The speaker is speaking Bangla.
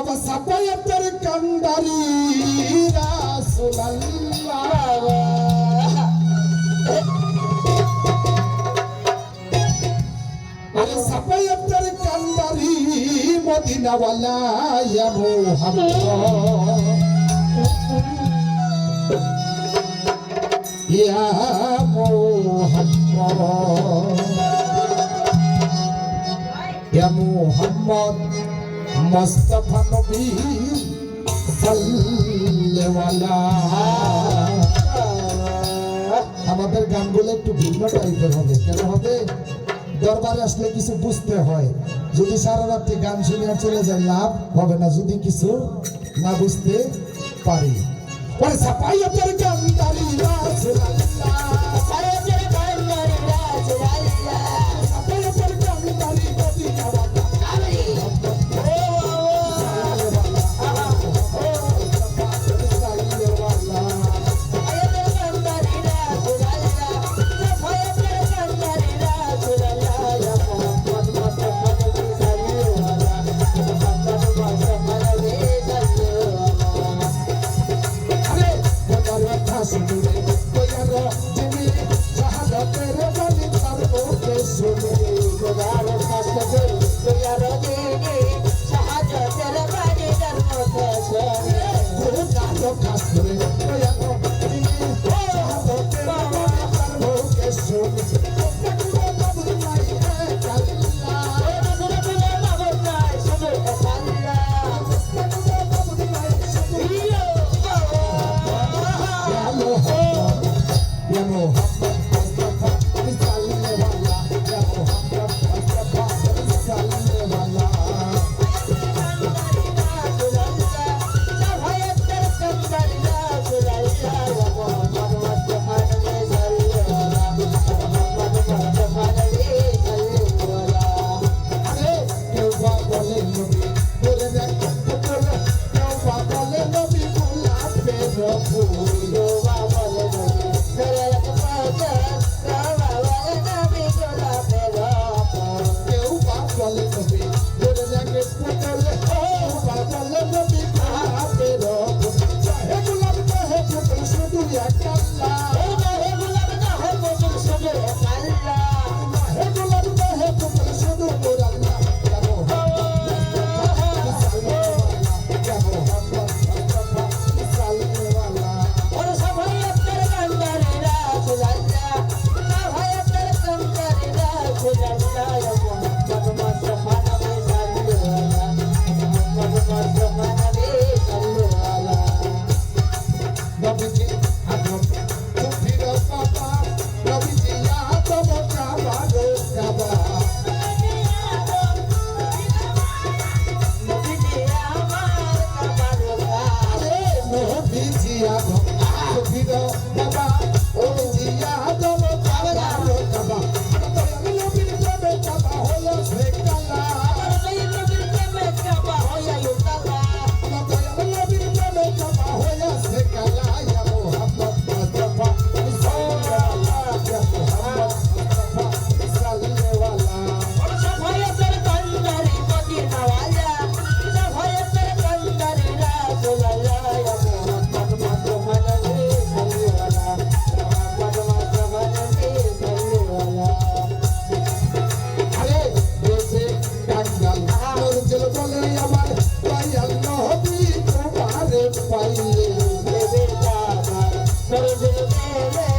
বাবা সাপায়াতের কান্ডারি আরে সাপায়াতের কান্ডারি মদিনাওয়ালা মোহাম্মদ। يا محمد يا محمد আমাদের গানগুলো একটু ভিন্ন টাইপের হবে। কেন হবে? দরবারে আসলে কিছু বুঝতে হয়। যদি সারা রাত্রি গান শুনে চলে যায়, লাভ হবে না। যদি কিছু না বুঝতে পারি। ওরে সাপাই আপনার Só por সর্বদা